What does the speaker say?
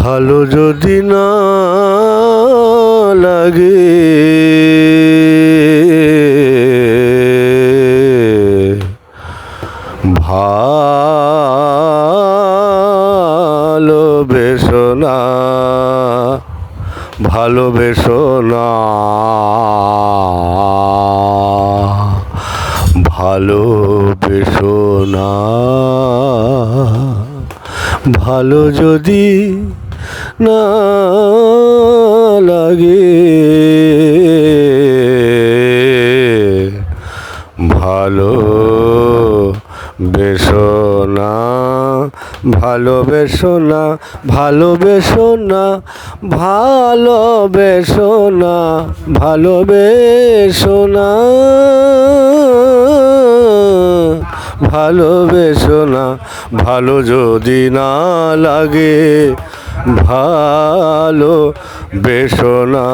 ভালো যদি না লাগে। ভালোবেসো না ভালোবেসো না। ভালোবেসো না ভালো যদি না লাগে। ভালো বেসো না ভালোবেসো না ভালোবেসো না ভালোবেসো না ভালোবেসো না ভালোবেসো না, ভালো যদি না লাগে। ভালো বেসো না।